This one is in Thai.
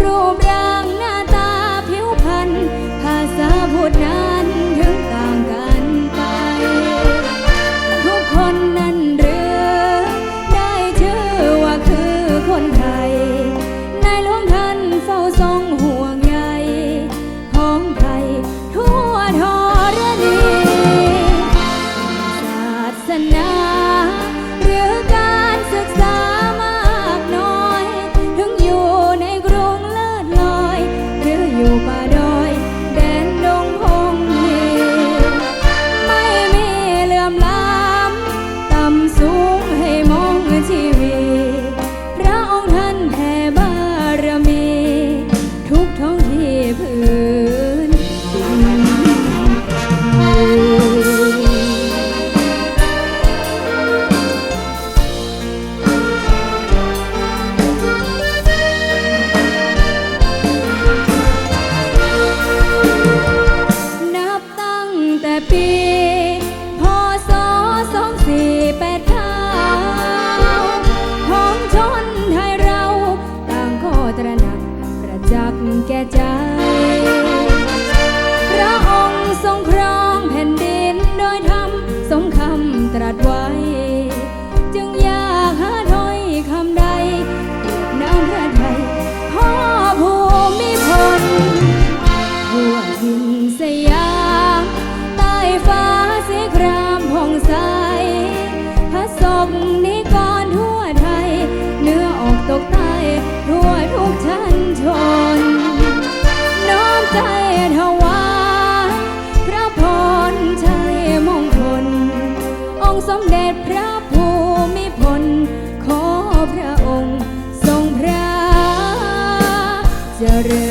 pro Brasil. สมเด็จพระภูมิพล ขอพระองค์ทรงพระเจริญ